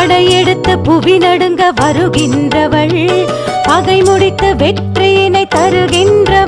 ஆடை புவி நடுங்க வருகின்றவள். பகை முடித்த வெற்றியினை தருகின்ற